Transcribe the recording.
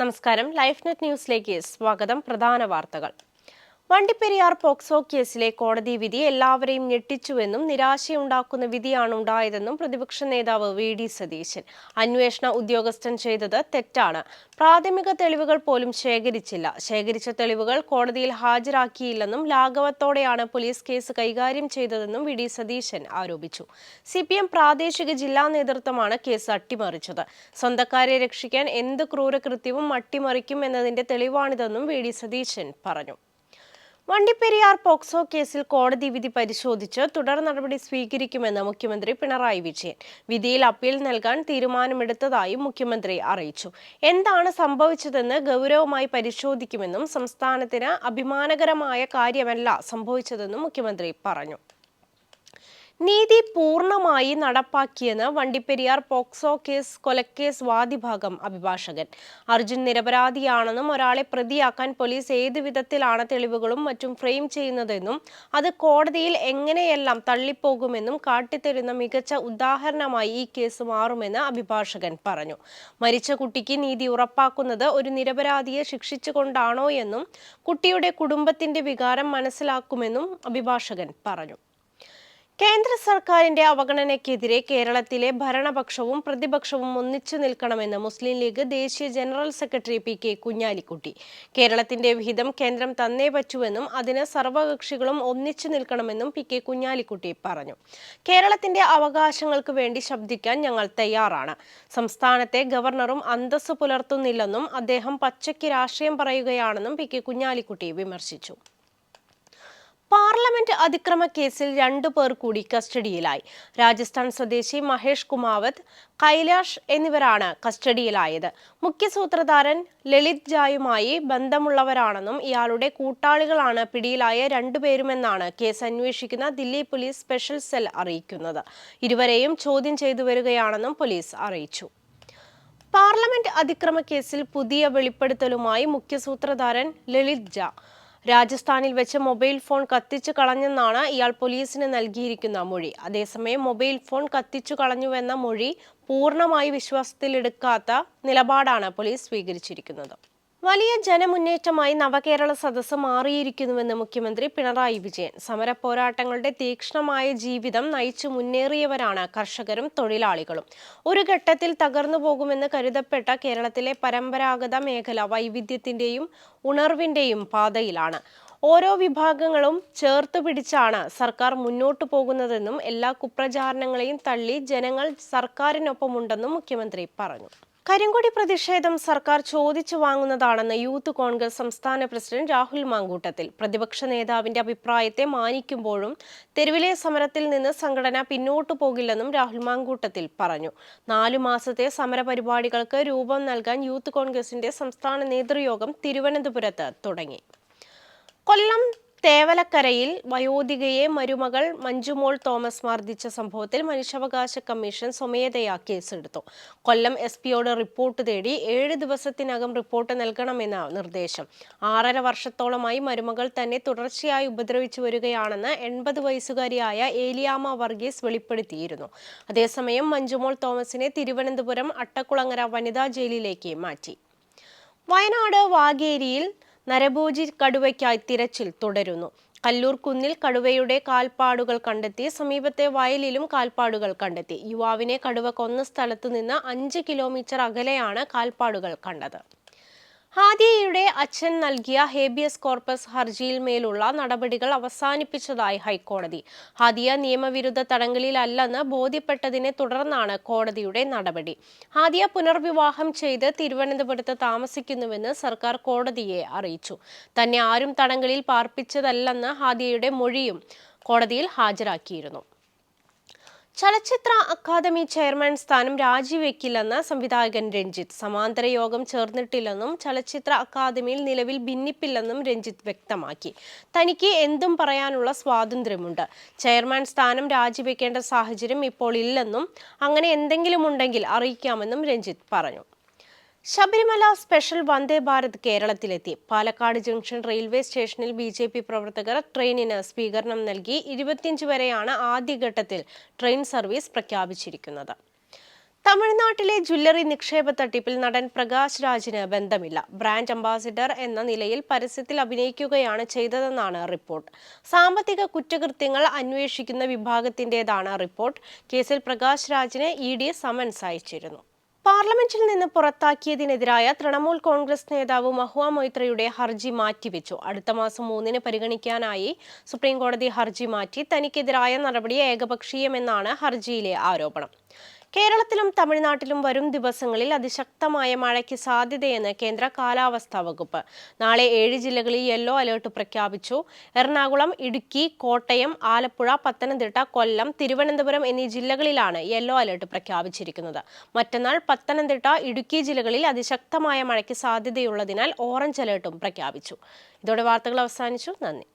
നമസ്കാരം. Life net ന്യൂസിലേക്ക് സ്വാഗതം. പ്രധാന വാർത്തകൾ. വണ്ടിപ്പെരിയാർ പോക്സോ കേസിലെ കോടതി വിധി എല്ലാവരെയും ഞെട്ടിച്ചുവെന്നും നിരാശയുണ്ടാക്കുന്ന വിധിയാണ് ഉണ്ടായതെന്നും പ്രതിപക്ഷ നേതാവ് വി ഡി സതീശൻ. അന്വേഷണ ഉദ്യോഗസ്ഥൻ ചെയ്തത് തെറ്റാണ്. പ്രാഥമിക തെളിവുകൾ പോലും ശേഖരിച്ചില്ല. ശേഖരിച്ച തെളിവുകൾ കോടതിയിൽ ഹാജരാക്കിയില്ലെന്നും ലാഘവത്തോടെയാണ് പോലീസ് കേസ് കൈകാര്യം ചെയ്തതെന്നും വി ഡി സതീശൻ ആരോപിച്ചു. സി പി എം പ്രാദേശിക ജില്ലാ നേതൃത്വമാണ് കേസ് അട്ടിമറിച്ചത്. സ്വന്തക്കാരെ രക്ഷിക്കാൻ എന്ത് ക്രൂരകൃത്യവും അട്ടിമറിക്കും എന്നതിന്റെ തെളിവാണിതെന്നും വി ഡി സതീശൻ പറഞ്ഞു. വണ്ടിപ്പെരിയാർ പോക്സോ കേസിൽ കോടതി വിധി പരിശോധിച്ച് തുടർ നടപടി സ്വീകരിക്കുമെന്ന് മുഖ്യമന്ത്രി പിണറായി വിജയൻ. വിധിയിൽ അപ്പീൽ നൽകാൻ തീരുമാനമെടുത്തതായും മുഖ്യമന്ത്രി അറിയിച്ചു. എന്താണ് സംഭവിച്ചതെന്ന് ഗൗരവമായി പരിശോധിക്കുമെന്നും സംസ്ഥാനത്തിന് അഭിമാനകരമായ കാര്യമല്ല സംഭവിച്ചതെന്നും മുഖ്യമന്ത്രി പറഞ്ഞു. നീതി പൂർണമായി നടപ്പാക്കിയെന്ന് വണ്ടിപ്പെരിയാർ പോക്സോ കേസ് കൊലക്കേസ് വാദിഭാഗം അഭിഭാഷകൻ. അർജുൻ നിരപരാധിയാണെന്നും ഒരാളെ പ്രതിയാക്കാൻ പോലീസ് ഏത് വിധത്തിലാണ് തെളിവുകളും മറ്റും ഫ്രെയിം ചെയ്യുന്നതെന്നും അത് കോടതിയിൽ എങ്ങനെയെല്ലാം തള്ളിപ്പോകുമെന്നും കാട്ടിത്തരുന്ന മികച്ച ഉദാഹരണമായി ഈ കേസ് മാറുമെന്ന് അഭിഭാഷകൻ പറഞ്ഞു. മരിച്ച കുട്ടിക്ക് നീതി ഉറപ്പാക്കുന്നത് ഒരു നിരപരാധിയെ ശിക്ഷിച്ചുകൊണ്ടാണോ എന്നും കുട്ടിയുടെ കുടുംബത്തിന്റെ വികാരം മനസ്സിലാക്കുമെന്നും അഭിഭാഷകൻ പറഞ്ഞു. കേന്ദ്ര സർക്കാരിന്റെ അവഗണനയ്ക്കെതിരെ കേരളത്തിലെ ഭരണപക്ഷവും പ്രതിപക്ഷവും ഒന്നിച്ചു നിൽക്കണമെന്ന് മുസ്ലിം ലീഗ് ദേശീയ general secretary P K Kunhalikutty. കേരളത്തിന്റെ വിഹിതം കേന്ദ്രം തന്നേ പറ്റുവെന്നും അതിന് സർവകക്ഷികളും ഒന്നിച്ചു നിൽക്കണമെന്നും പി കെ കുഞ്ഞാലിക്കുട്ടി പറഞ്ഞു. കേരളത്തിന്റെ അവകാശങ്ങൾക്ക് വേണ്ടി ശബ്ദിക്കാൻ ഞങ്ങൾ തയ്യാറാണ്. സംസ്ഥാനത്തെ ഗവർണറും അന്തസ് പുലർത്തുന്നില്ലെന്നും അദ്ദേഹം പച്ചയ്ക്ക് രാഷ്ട്രീയം പറയുകയാണെന്നും പി കെ കുഞ്ഞാലിക്കുട്ടി വിമർശിച്ചു. പാർലമെന്റ് അതിക്രമ കേസിൽ രണ്ടു പേർ കൂടി കസ്റ്റഡിയിലായി. രാജസ്ഥാൻ സ്വദേശി മഹേഷ് കുമാവത് കൈലാഷ് എന്നിവരാണ് കസ്റ്റഡിയിലായത്. മുഖ്യ സൂത്രധാരൻ ലളിത് ജായുമായി ബന്ധമുള്ളവരാണെന്നും ഇയാളുടെ കൂട്ടാളികളാണ് പിടിയിലായ രണ്ടുപേരുമെന്നാണ് കേസ് അന്വേഷിക്കുന്ന ദില്ലി പോലീസ് സ്പെഷ്യൽ സെൽ അറിയിക്കുന്നത്. ഇരുവരെയും ചോദ്യം ചെയ്തു വരികയാണെന്നും പോലീസ് അറിയിച്ചു. പാർലമെന്റ് അതിക്രമ കേസിൽ പുതിയ വെളിപ്പെടുത്തലുമായി മുഖ്യ സൂത്രധാരൻ ലളിത് ജ. രാജസ്ഥാനിൽ വെച്ച് മൊബൈൽ ഫോൺ കത്തിച്ചു കളഞ്ഞെന്നാണ് ഇയാൾ പോലീസിന് നൽകിയിരിക്കുന്ന മൊഴി. അതേസമയം മൊബൈൽ ഫോൺ കത്തിച്ചു കളഞ്ഞുവെന്ന മൊഴി പൂർണമായി വിശ്വാസത്തിലെടുക്കാത്ത നിലപാടാണ് പോലീസ് സ്വീകരിച്ചിരിക്കുന്നത്. വലിയ ജനമുന്നേറ്റമായി നവകേരള സദസ്സ് മാറിയിരിക്കുന്നുവെന്ന് മുഖ്യമന്ത്രി പിണറായി വിജയൻ. സമര പോരാട്ടങ്ങളുടെ തീക്ഷ്ണമായ ജീവിതം നയിച്ചു മുന്നേറിയവരാണ് കർഷകരും തൊഴിലാളികളും. ഒരു ഘട്ടത്തിൽ തകർന്നു പോകുമെന്ന് കരുതപ്പെട്ട കേരളത്തിലെ പരമ്പരാഗത മേഖല വൈവിധ്യത്തിന്റെയും ഉണർവിന്റെയും പാതയിലാണ്. ഓരോ വിഭാഗങ്ങളും ചേർത്ത് പിടിച്ചാണ് സർക്കാർ മുന്നോട്ടു പോകുന്നതെന്നും എല്ലാ കുപ്രചാരണങ്ങളെയും തള്ളി ജനങ്ങൾ സർക്കാരിനൊപ്പമുണ്ടെന്നും മുഖ്യമന്ത്രി പറഞ്ഞു. കരിങ്കൊടി പ്രതിഷേധം സർക്കാർ ചോദിച്ചു വാങ്ങുന്നതാണെന്ന് യൂത്ത് കോൺഗ്രസ് സംസ്ഥാന പ്രസിഡന്റ് രാഹുൽ മാങ്കൂട്ടത്തിൽ. പ്രതിപക്ഷ നേതാവിന്റെ അഭിപ്രായത്തെ മാനിക്കുമ്പോഴും തെരുവിലെ സമരത്തിൽ നിന്ന് സംഘടന പിന്നോട്ടു പോകില്ലെന്നും രാഹുൽ മാങ്കൂട്ടത്തിൽ പറഞ്ഞു. നാലു മാസത്തെ സമരപരിപാടികൾക്ക് രൂപം നൽകാൻ യൂത്ത് കോൺഗ്രസിന്റെ സംസ്ഥാന നേതൃയോഗം തിരുവനന്തപുരത്ത് തുടങ്ങി. കൊല്ലം തേവലക്കരയിൽ വയോധികയെ മരുമകൾ മഞ്ജുമോൾ തോമസ് മർദ്ദിച്ച സംഭവത്തിൽ മനുഷ്യാവകാശ കമ്മീഷൻ സ്വമേധയാ കേസെടുത്തു. കൊല്ലം എസ് പിയോട് റിപ്പോർട്ട് തേടി ഏഴ് ദിവസത്തിനകം റിപ്പോർട്ട് നൽകണമെന്ന നിർദ്ദേശം. ആറര വർഷത്തോളമായി മരുമകൾ തന്നെ തുടർച്ചയായി ഉപദ്രവിച്ചു വരികയാണെന്ന് എൺപത് വയസ്സുകാരിയായ ഏലിയാമ വർഗീസ് വെളിപ്പെടുത്തിയിരുന്നു. അതേസമയം മഞ്ജുമോൾ തോമസിനെ തിരുവനന്തപുരം അട്ടക്കുളങ്ങര വനിതാ ജയിലിലേക്ക് മാറ്റി. വയനാട് വാഗേരിയിൽ നരഭോജി കടുവയ്ക്കായി തിരച്ചിൽ തുടരുന്നു. കല്ലൂർ കുന്നിൽ കടുവയുടെ കാൽപ്പാടുകൾ കണ്ടെത്തി സമീപത്തെ വയലിലും കാൽപ്പാടുകൾ കണ്ടെത്തി. യുവാവിനെ കടുവ കൊന്ന സ്ഥലത്തു നിന്ന് അഞ്ച് കിലോമീറ്റർ അകലെയാണ് കാൽപ്പാടുകൾ കണ്ടത്. ഹാദിയയുടെ അച്ഛൻ നൽകിയ ഹേബിയസ് കോർപ്പസ് ഹർജിയിൽ മേലുള്ള നടപടികൾ അവസാനിപ്പിച്ചതായി ഹൈക്കോടതി. ഹാദിയ നിയമവിരുദ്ധ തടങ്കലിലല്ലെന്ന് ബോധ്യപ്പെട്ടതിനെ തുടർന്നാണ് കോടതിയുടെ നടപടി. ഹാദിയ പുനർവിവാഹം ചെയ്ത് തിരുവനന്തപുരത്ത് താമസിക്കുന്നുവെന്ന് സർക്കാർ കോടതിയെ അറിയിച്ചു. തന്നെ ആരും തടങ്കലിൽ പാർപ്പിച്ചതല്ലെന്ന് ഹാദിയയുടെ മൊഴിയും കോടതിയിൽ ഹാജരാക്കിയിരുന്നു. ചലച്ചിത്ര അക്കാദമി ചെയർമാൻ സ്ഥാനം രാജിവെക്കില്ലെന്ന് സംവിധായകൻ രഞ്ജിത്ത്. സമാന്തര യോഗം ചേർന്നിട്ടില്ലെന്നും ചലച്ചിത്ര അക്കാദമിയിൽ നിലവിൽ ഭിന്നിപ്പില്ലെന്നും രഞ്ജിത്ത് വ്യക്തമാക്കി. തനിക്ക് എന്തും പറയാനുള്ള സ്വാതന്ത്ര്യമുണ്ട്. ചെയർമാൻ സ്ഥാനം രാജിവെക്കേണ്ട സാഹചര്യം ഇപ്പോൾ ഇല്ലെന്നും അങ്ങനെ എന്തെങ്കിലും ഉണ്ടെങ്കിൽ അറിയിക്കാമെന്നും രഞ്ജിത്ത് പറഞ്ഞു. ശബരിമല സ്പെഷ്യൽ വന്ദേ ഭാരത് കേരളത്തിലെത്തി. പാലക്കാട് ജംഗ്ഷൻ റെയിൽവേ സ്റ്റേഷനിൽ ബി ജെ പി പ്രവർത്തകർ ട്രെയിനിന് സ്വീകരണം നൽകി ഇരുപത്തിയഞ്ച് വരെയാണ് ആദ്യഘട്ടത്തിൽ ട്രെയിൻ സർവീസ് പ്രഖ്യാപിച്ചിരിക്കുന്നത്. തമിഴ്നാട്ടിലെ ജ്വല്ലറി നിക്ഷേപ തട്ടിപ്പിൽ നടൻ പ്രകാശ് രാജിന് ബന്ധമില്ല. ബ്രാൻഡ് അംബാസിഡർ എന്ന നിലയിൽ പരസ്യത്തിൽ അഭിനയിക്കുകയാണ് ചെയ്തതെന്നാണ് റിപ്പോർട്ട്. സാമ്പത്തിക കുറ്റകൃത്യങ്ങൾ അന്വേഷിക്കുന്ന വിഭാഗത്തിന്റേതാണ് റിപ്പോർട്ട്. കേസിൽ പ്രകാശ് രാജിന് ഇ ഡി സമൻസ് അയച്ചിരുന്നു. പാർലമെന്റിൽ നിന്ന് പുറത്താക്കിയതിനെതിരായ തൃണമൂൽ കോൺഗ്രസ് നേതാവ് മഹുവ മൊയ്ത്രയുടെ ഹർജി മാറ്റിവെച്ചു. അടുത്ത മാസം മൂന്നിന് പരിഗണിക്കാനായി സുപ്രീംകോടതി ഹർജി മാറ്റി തനിക്കെതിരായ നടപടി ഏകപക്ഷീയമെന്നാണ് ഹർജിയിലെ ആരോപണം. കേരളത്തിലും തമിഴ്നാട്ടിലും വരും ദിവസങ്ങളിൽ അതിശക്തമായ മഴയ്ക്ക് സാധ്യതയെന്ന് കേന്ദ്ര കാലാവസ്ഥാ വകുപ്പ്. നാളെ ഏഴ് ജില്ലകളിൽ യെല്ലോ അലേർട്ട് പ്രഖ്യാപിച്ചു. എറണാകുളം ഇടുക്കി കോട്ടയം ആലപ്പുഴ പത്തനംതിട്ട കൊല്ലം തിരുവനന്തപുരം എന്നീ ജില്ലകളിലാണ് യെല്ലോ അലേർട്ട് പ്രഖ്യാപിച്ചിരിക്കുന്നത്. മറ്റന്നാൾ പത്തനംതിട്ട ഇടുക്കി ജില്ലകളിൽ അതിശക്തമായ മഴയ്ക്ക് സാധ്യതയുള്ളതിനാൽ ഓറഞ്ച് അലേർട്ടും പ്രഖ്യാപിച്ചു. ഇതോടെ വാർത്തകൾ അവസാനിച്ചു. നന്ദി.